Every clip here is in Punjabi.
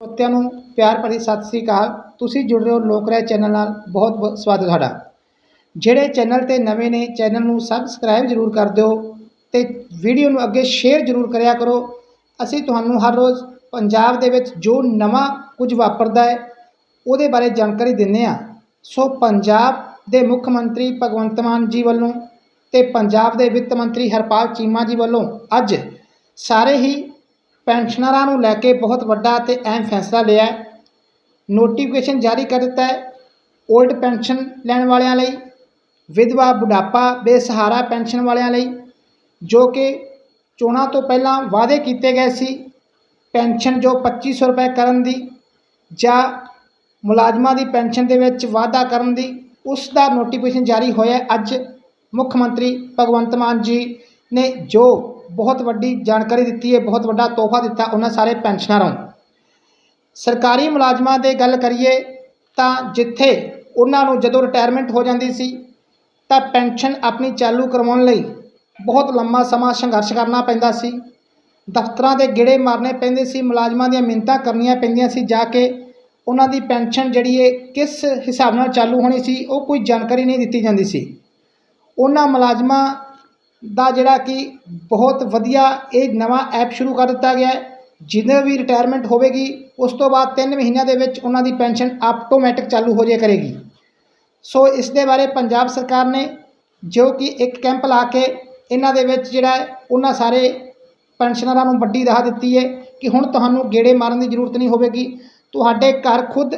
ਸਰੋਤਿਆਂ ਨੂੰ ਪਿਆਰ ਭਰੀ ਸਤਿ ਸ੍ਰੀ ਅਕਾਲ। ਤੁਸੀਂ ਜੁੜ ਰਹੇ ਹੋ ਲੋਕ ਰਾਏ ਚੈਨਲ ਨਾਲ। ਬਹੁਤ ਬਹੁਤ ਸਵਾਗਤ ਤੁਹਾਡਾ। ਜਿਹੜੇ ਚੈਨਲ ਤੇ ਨਵੇਂ ਨੇ, ਚੈਨਲ ਨੂੰ ਸਬਸਕ੍ਰਾਈਬ ਜ਼ਰੂਰ ਕਰ ਦਿਓ ਤੇ ਵੀਡੀਓ ਨੂੰ ਅੱਗੇ ਸ਼ੇਅਰ ਜ਼ਰੂਰ ਕਰਿਆ ਕਰੋ। ਅਸੀਂ ਤੁਹਾਨੂੰ ਹਰ ਰੋਜ਼ ਪੰਜਾਬ ਦੇ ਵਿੱਚ ਜੋ ਨਵਾਂ ਕੁਝ ਵਾਪਰਦਾ ਹੈ, ਉਹਦੇ ਬਾਰੇ ਜਾਣਕਾਰੀ ਦਿੰਦੇ ਆ ਸੋ ਪੰਜਾਬ ਦੇ ਮੁੱਖ ਮੰਤਰੀ ਭਗਵੰਤ ਮਾਨ ਜੀ ਵੱਲੋਂ ਤੇ ਪੰਜਾਬ ਦੇ ਵਿੱਤ ਮੰਤਰੀ ਹਰਪਾਲ ਚੀਮਾ ਜੀ ਵੱਲੋਂ ਅੱਜ ਸਾਰੇ ਹੀ ਪੈਨਸ਼ਨਰਾਂ ਨੂੰ ਲੈ ਕੇ ਬਹੁਤ ਵੱਡਾ ਤੇ ਅਹਿਮ ਫੈਸਲਾ ਲਿਆ ਨੋਟੀਫਿਕੇਸ਼ਨ ਜਾਰੀ ਕਰ ਦਿੱਤਾ ਹੈ 올ਡ ਪੈਨਸ਼ਨ ਲੈਣ ਵਾਲਿਆਂ ਲਈ ਵਿਧਵਾ ਬੁਢਾਪਾ, ਬੇਸਹਾਰਾ ਪੈਨਸ਼ਨ ਵਾਲਿਆਂ ਲਈ, ਜੋ ਕਿ ਚੋਣਾਂ ਤੋਂ ਪਹਿਲਾਂ ਵਾਅਦੇ ਕੀਤੇ ਗਏ ਸੀ ਪੈਨਸ਼ਨ ਜੋ 2500 ਰੁਪਏ ਕਰਨ ਦੀ ਜਾਂ ਮੁਲਾਜ਼ਮਾਂ ਦੀ ਪੈਨਸ਼ਨ ਦੇ ਵਿੱਚ ਵਾਧਾ ਕਰਨ ਦੀ, ਉਸ ਦਾ ਨੋਟੀਫਿਕੇਸ਼ਨ ਜਾਰੀ ਹੋਇਆ ਅੱਜ ਮੁੱਖ ਮੰਤਰੀ ਭਗਵੰਤ ਮਾਨ ਜੀ ਨੇ ਜੋ ਬਹੁਤ ਵੱਡੀ ਜਾਣਕਾਰੀ ਦਿੱਤੀ ਹੈ, ਬਹੁਤ ਵੱਡਾ ਤੋਹਫਾ ਦਿੱਤਾ ਉਹਨਾਂ ਸਾਰੇ ਪੈਨਸ਼ਨਰਾਂ ਨੂੰ ਸਰਕਾਰੀ ਮੁਲਾਜ਼ਮਾਂ ਦੇ ਗੱਲ ਕਰੀਏ ਤਾਂ ਜਿੱਥੇ ਉਹਨਾਂ ਨੂੰ ਜਦੋਂ ਰਿਟਾਇਰਮੈਂਟ ਹੋ ਜਾਂਦੀ ਸੀ, ਤਾਂ ਪੈਨਸ਼ਨ ਆਪਣੀ ਚਾਲੂ ਕਰਵਾਉਣ ਲਈ ਬਹੁਤ ਲੰਮਾ ਸਮਾਂ ਸੰਘਰਸ਼ ਕਰਨਾ ਪੈਂਦਾ ਸੀ। ਦਫ਼ਤਰਾਂ ਦੇ ਗੇੜੇ ਮਾਰਨੇ ਪੈਂਦੇ ਸੀ, ਮੁਲਾਜ਼ਮਾਂ ਦੀਆਂ ਮਿੰਨਤਾਂ ਕਰਨੀਆਂ ਪੈਂਦੀਆਂ ਸੀ, ਜਾ ਕੇ ਉਹਨਾਂ ਦੀ ਪੈਨਸ਼ਨ ਜਿਹੜੀ ਹੈ ਕਿਸ ਹਿਸਾਬ ਨਾਲ ਚਾਲੂ ਹੋਣੀ ਸੀ, ਉਹ ਕੋਈ ਜਾਣਕਾਰੀ ਨਹੀਂ ਦਿੱਤੀ ਜਾਂਦੀ ਸੀ। ਉਹਨਾਂ ਮੁਲਾਜ਼ਮਾਂ ਦਾ ਜਿਹੜਾ ਕਿ ਬਹੁਤ ਵਧੀਆ ਇਹ ਨਵਾਂ ਐਪ ਸ਼ੁਰੂ ਕਰ ਦਿੱਤਾ ਗਿਆ ਹੈ। ਜਿਹਦੇ ਵੀ ਰਿਟਾਇਰਮੈਂਟ ਹੋਵੇਗੀ, ਉਸ ਤੋਂ ਬਾਅਦ 3 ਮਹੀਨਿਆਂ ਦੇ ਵਿੱਚ ਉਹਨਾਂ ਦੀ ਪੈਨਸ਼ਨ ਆਟੋਮੈਟਿਕ ਚਾਲੂ ਹੋ ਜਾਇਆ ਕਰੇਗੀ। ਸੋ ਇਸ ਦੇ ਬਾਰੇ ਪੰਜਾਬ ਸਰਕਾਰ ਨੇ ਜੋ ਕਿ ਇੱਕ ਕੈਂਪ ਲਾ ਕੇ ਇਹਨਾਂ ਦੇ ਵਿੱਚ ਜਿਹੜਾ ਉਹਨਾਂ ਸਾਰੇ ਪੈਨਸ਼ਨਰਾਂ ਨੂੰ ਵੱਡੀ ਰਾਹ ਦਿੱਤੀ ਹੈ ਕਿ ਹੁਣ ਤੁਹਾਨੂੰ ਗੇੜੇ ਮਾਰਨ ਦੀ ਜ਼ਰੂਰਤ ਨਹੀਂ ਹੋਵੇਗੀ। ਤੁਹਾਡੇ ਘਰ ਖੁਦ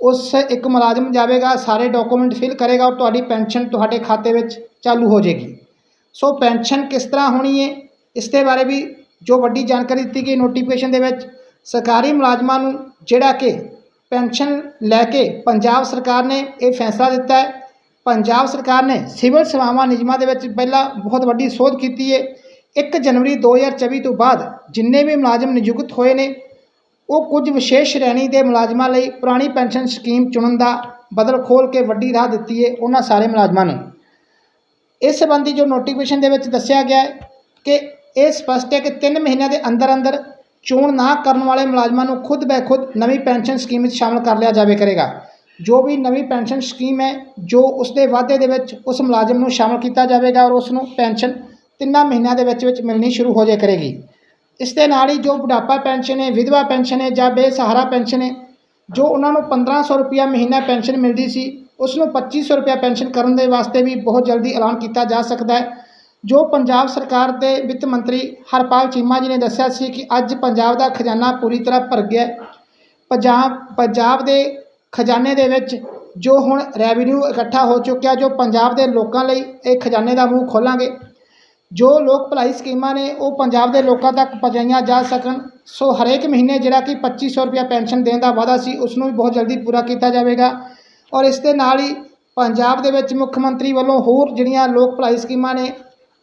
ਉਸ ਇੱਕ ਮੁਲਾਜ਼ਮ ਜਾਵੇਗਾ, ਸਾਰੇ ਡਾਕੂਮੈਂਟ ਫਿਲ ਕਰੇਗਾ ਔਰ ਤੁਹਾਡੀ ਪੈਨਸ਼ਨ ਤੁਹਾਡੇ ਖਾਤੇ ਵਿੱਚ ਚਾਲੂ ਹੋ ਜਾਏਗੀ। ਸੋ ਪੈਨਸ਼ਨ ਕਿਸ ਤਰ੍ਹਾਂ ਹੋਣੀ ਹੈ? ਇਸ ਦੇ ਬਾਰੇ ਵੀ ਜੋ ਵੱਡੀ ਜਾਣਕਾਰੀ ਦਿੱਤੀ ਗਈ ਨੋਟੀਫਿਕੇਸ਼ਨ ਦੇ ਵਿੱਚ, ਸਰਕਾਰੀ ਮੁਲਾਜ਼ਮਾਂ ਨੂੰ ਜਿਹੜਾ ਕਿ ਪੈਨਸ਼ਨ ਲੈ ਕੇ ਪੰਜਾਬ ਸਰਕਾਰ ਨੇ ਇਹ ਫੈਸਲਾ ਦਿੱਤਾ ਹੈ। ਪੰਜਾਬ ਸਰਕਾਰ ਨੇ ਸਿਵਲ ਸੇਵਾਵਾਂ ਨਿਯਮਾਂ ਦੇ ਵਿੱਚ ਪਹਿਲਾਂ ਬਹੁਤ ਵੱਡੀ ਸੋਧ ਕੀਤੀ ਹੈ। 1 ਜਨਵਰੀ 2024 ਤੋਂ ਬਾਅਦ ਜਿੰਨੇ ਵੀ ਮੁਲਾਜ਼ਮ ਨਿਯੁਕਤ ਹੋਏ ਨੇ, ਉਹ ਕੁਝ ਵਿਸ਼ੇਸ਼ ਸ਼੍ਰੇਣੀ ਦੇ ਮੁਲਾਜ਼ਮਾਂ ਲਈ ਪੁਰਾਣੀ ਪੈਨਸ਼ਨ ਸਕੀਮ ਚੁਣਨ ਦਾ ਬਦਲ ਖੋਲ ਕੇ ਵੱਡੀ ਰਾਹ ਦਿੱਤੀ ਹੈ ਉਹਨਾਂ ਸਾਰੇ ਮੁਲਾਜ਼ਮਾਂ ਨੂੰ। ਇਸ ਸੰਬੰਧੀ ਜੋ ਨੋਟੀਫਿਕੇਸ਼ਨ ਦੇ ਵਿੱਚ ਦੱਸਿਆ ਗਿਆ ਹੈ ਕਿ ਇਹ ਸਪਸ਼ਟ ਹੈ ਕਿ 3 ਮਹੀਨਿਆਂ ਦੇ ਅੰਦਰ ਅੰਦਰ ਚੋਣ ਨਾ ਕਰਨ ਵਾਲੇ ਮੁਲਾਜ਼ਮਾਂ ਨੂੰ ਖੁਦ ਬੈਖੁਦ ਨਵੀਂ ਪੈਨਸ਼ਨ ਸਕੀਮ ਵਿੱਚ ਸ਼ਾਮਲ ਕਰ ਲਿਆ ਜਾਵੇ ਕਰੇਗਾ। ਜੋ ਵੀ ਨਵੀਂ ਪੈਨਸ਼ਨ ਸਕੀਮ ਹੈ, ਜੋ ਉਸ ਦੇ ਵਾਅਦੇ ਦੇ ਵਿੱਚ ਉਸ ਮੁਲਾਜ਼ਮ ਨੂੰ ਸ਼ਾਮਲ ਕੀਤਾ ਜਾਵੇਗਾ ਔਰ ਉਸ ਨੂੰ ਪੈਨਸ਼ਨ ਤਿੰਨਾਂ ਮਹੀਨਿਆਂ ਦੇ ਵਿੱਚ ਵਿੱਚ ਮਿਲਣੀ ਸ਼ੁਰੂ ਹੋ ਜਾਇਆ ਕਰੇਗੀ। ਇਸ ਦੇ ਨਾਲ ਹੀ ਜੋ ਬੁਢਾਪਾ ਪੈਨਸ਼ਨ ਹੈ, ਵਿਧਵਾ ਪੈਨਸ਼ਨ ਹੈ ਜਾਂ ਬੇਸਹਾਰਾ ਪੈਨਸ਼ਨ ਹੈ, ਜੋ ਉਹਨਾਂ ਨੂੰ 1500 ਰੁਪਇਆ ਮਹੀਨਾ ਪੈਨਸ਼ਨ ਮਿਲਦੀ ਸੀ ਉਸ ਨੂੰ 2500 ਰੁਪਇਆ ਪੈਨਸ਼ਨ ਕਰਨ ਦੇ ਵਾਸਤੇ ਵੀ ਬਹੁਤ ਜਲਦੀ ਐਲਾਨ ਕੀਤਾ ਜਾ ਸਕਦਾ ਹੈ। ਜੋ ਪੰਜਾਬ ਸਰਕਾਰ ਦੇ ਵਿੱਤ ਮੰਤਰੀ ਹਰਪਾਲ ਚੀਮਾ ਜੀ ਨੇ ਦੱਸਿਆ ਸੀ ਕਿ ਅੱਜ ਪੰਜਾਬ ਦਾ ਖਜ਼ਾਨਾ ਪੂਰੀ ਤਰ੍ਹਾਂ ਭਰ ਗਿਆ ਪੰਜਾਬ ਪੰਜਾਬ ਦੇ ਖਜ਼ਾਨੇ ਦੇ ਵਿੱਚ ਜੋ ਹੁਣ ਰੈਵਨਿਊ ਇਕੱਠਾ ਹੋ ਚੁੱਕਿਆ, ਜੋ ਪੰਜਾਬ ਦੇ ਲੋਕਾਂ ਲਈ ਇਹ ਖਜ਼ਾਨੇ ਦਾ ਮੂੰਹ ਖੋਲਾਂਗੇ। ਜੋ ਲੋਕ ਭਲਾਈ ਸਕੀਮਾਂ ਨੇ, ਉਹ ਪੰਜਾਬ ਦੇ ਲੋਕਾਂ ਤੱਕ ਪਹੁੰਚਾਈਆਂ ਜਾ ਸਕਣ। ਸੋ ਹਰੇਕ ਮਹੀਨੇ ਜਿਹੜਾ ਕਿ 2500 ਰੁਪਇਆ ਪੈਨਸ਼ਨ ਦੇਣ ਦਾ ਵਾਅਦਾ ਸੀ ਉਸ ਨੂੰ ਵੀ ਬਹੁਤ ਜਲਦੀ ਪੂਰਾ ਕੀਤਾ ਜਾਵੇਗਾ। ਔਰ ਇਸ ਦੇ ਨਾਲ ਹੀ ਪੰਜਾਬ ਦੇ ਵਿੱਚ ਮੁੱਖ ਮੰਤਰੀ ਵੱਲੋਂ ਹੋਰ ਜਿਹੜੀਆਂ ਲੋਕ ਭਲਾਈ ਸਕੀਮਾਂ ਨੇ,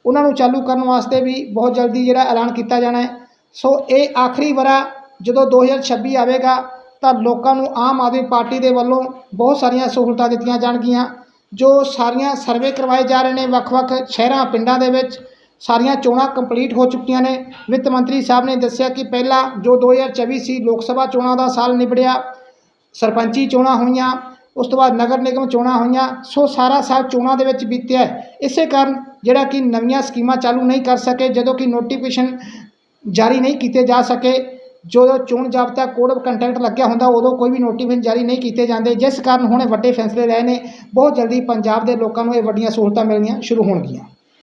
ਉਹਨਾਂ ਨੂੰ ਚਾਲੂ ਕਰਨ ਵਾਸਤੇ ਵੀ ਬਹੁਤ ਜਲਦੀ ਜਿਹੜਾ ਐਲਾਨ ਕੀਤਾ ਜਾਣਾ ਹੈ। ਸੋ ਇਹ ਆਖਰੀ ਵਰਾ ਜਦੋਂ 2026 ਆਵੇਗਾ, ਤਾਂ ਲੋਕਾਂ ਨੂੰ ਆਮ ਆਦਮੀ ਪਾਰਟੀ ਦੇ ਵੱਲੋਂ ਬਹੁਤ ਸਾਰੀਆਂ ਸਹੂਲਤਾਂ ਦਿੱਤੀਆਂ ਜਾਣਗੀਆਂ, ਜੋ ਸਾਰੀਆਂ ਸਰਵੇ ਕਰਵਾਏ ਜਾ ਰਹੇ ਨੇ ਵੱਖ-ਵੱਖ ਸ਼ਹਿਰਾਂ, ਪਿੰਡਾਂ ਦੇ ਵਿੱਚ। ਸਾਰੀਆਂ ਚੋਣਾਂ ਕੰਪਲੀਟ ਹੋ ਚੁੱਕੀਆਂ ਨੇ। ਵਿੱਤ ਮੰਤਰੀ ਸਾਹਿਬ ਨੇ ਦੱਸਿਆ ਕਿ ਪਹਿਲਾਂ ਜੋ 2024 ਸੀ, ਲੋਕ ਸਭਾ ਚੋਣਾਂ ਦਾ ਸਾਲ ਨਿਬੜਿਆ, ਸਰਪੰਚੀ ਚੋਣਾਂ ਹੋਈਆਂ ਉਸ ਤੋਂ ਬਾਅਦ ਨਗਰ ਨਿਗਮ ਚੋਣਾਂ ਹੋਈਆਂ, ਸੋ ਸਾਰਾ ਸਾਲ ਚੋਣਾਂ ਦੇ ਵਿੱਚ ਬੀਤਿਆ ਇਸੇ ਕਾਰਨ ਜਿਹੜਾ ਕਿ ਨਵੀਆਂ ਸਕੀਮਾਂ ਚਾਲੂ ਨਹੀਂ ਕਰ ਸਕੇ, ਜਦੋਂ ਕਿ ਨੋਟੀਫਿਕੇਸ਼ਨ ਜਾਰੀ ਨਹੀਂ ਕੀਤੇ ਜਾ ਸਕੇ ਜਦੋਂ ਚੋਣ ਜਾਬਤਾ ਕੋਡ ਆਫ ਕੰਟੈਕਟ ਲੱਗਿਆ ਹੁੰਦਾ, ਉਦੋਂ ਕੋਈ ਵੀ ਨੋਟੀਫਿਕੇਸ਼ਨ ਜਾਰੀ ਨਹੀਂ ਕੀਤੇ ਜਾਂਦੇ। ਜਿਸ ਕਾਰਨ ਹੁਣ ਇਹ ਵੱਡੇ ਫੈਸਲੇ ਰਹੇ ਨੇ। ਬਹੁਤ ਜਲਦੀ ਪੰਜਾਬ ਦੇ ਲੋਕਾਂ ਨੂੰ ਇਹ ਵੱਡੀਆਂ ਸਹੂਲਤਾਂ ਮਿਲਣੀਆਂ ਸ਼ੁਰੂ ਹੋਣਗੀਆਂ।